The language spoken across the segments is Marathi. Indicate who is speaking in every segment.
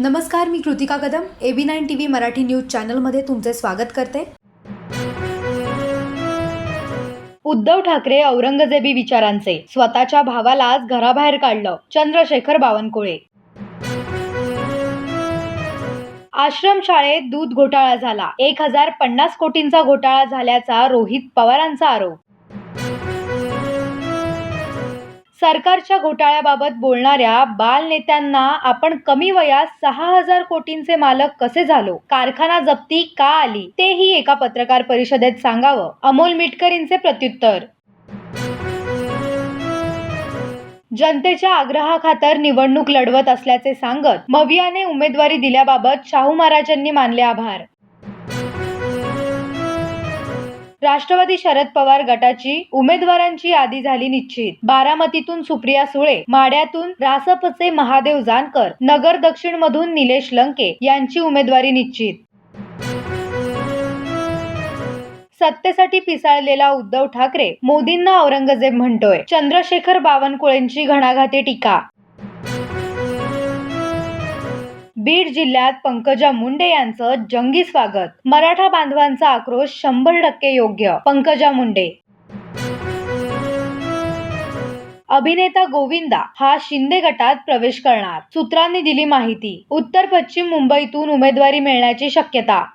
Speaker 1: नमस्कार मी Kritika Kadam A B nine T V Marathi news चॅनलमध्ये तुमचे स्वागत करते. उद्धव ठाकरे औरंगजेबी विचारांचे स्वतःच्या भावालाच घराबाहेर काढलं चंद्रशेखर बावनकुळे. आश्रमशाळेत दूध घोटाळा झाला एक हजार पन्नास कोटींचा घोटाळा झाल्याचा रोहित पवारांचा आरोप. सरकारच्या घोटाळ्याबाबत बोलणाऱ्या बाल नेत्यांना आपण कमी वयात सहा हजार कोटींचे मालक कसे झालो? कारखाना जप्ती का आली? तेही एका पत्रकार परिषदेत सांगावं. अमोल मिटकरींचे प्रत्युत्तर. जनतेच्या आग्रहाखातर निवडणूक लढवत असल्याचे सांगत मवियाने उमेदवारी दिल्याबाबत शाहू महाराजांनी मानले आभार. राष्ट्रवादी शरद पवार गटाची उमेदवारांची यादी झाली निश्चित. बारामतीतून सुप्रिया सुळे माड्यातून रासपचे महादेव जानकर नगर दक्षिण मधून निलेश लंके यांची उमेदवारी निश्चित. सत्तेसाठी पिसाळलेला उद्धव ठाकरे मोदींना औरंगजेब म्हणतोय. चंद्रशेखर बावनकुळेंची घणाघाती टीका बीड जिल्ह्यात पंकजा मुंडे यांचं जंगी स्वागत. मराठा बांधवांचा आक्रोश शंभर टक्के योग्य. पंकजा मुंडे. अभिनेता गोविंदा हा शिंदे गटात प्रवेश करणार. सूत्रांनी दिली माहिती. उत्तर पश्चिम मुंबईतून उमेदवारी मिळण्याची शक्यता.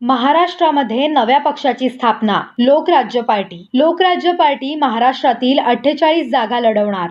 Speaker 1: महाराष्ट्रामध्ये नव्या पक्षाची स्थापना. लोकराज्य पार्टी. लोकराज्य पार्टी महाराष्ट्रातील अठ्ठेचाळीस जागा लढवणार.